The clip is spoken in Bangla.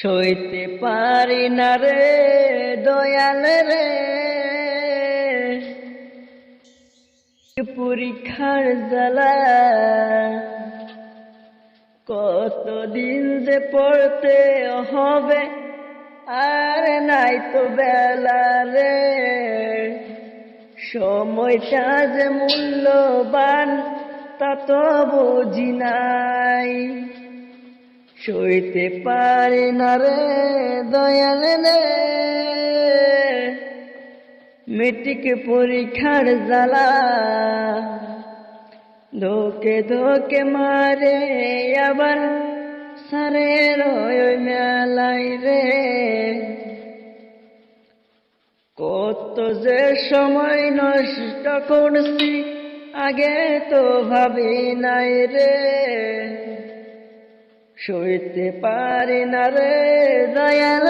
সইতে পারি না রে দয়াল রে। পরীক্ষার জ্বালা কতদিন যে পড়তে হবে আর নাই তো বেলা রে। সময়টা যে মূল্যবান তা তো বুঝি নাই। সইতে পারি না রে দয়াল রে। মেট্রিক পরীক্ষার জ্বালা ধোকে ধোকে মারে আবার সারে রয় মেলাই রে। কত যে সময় নষ্ট করছি, আগে তো ভাবি নাই রে। সইতে পারি না রে দয়াল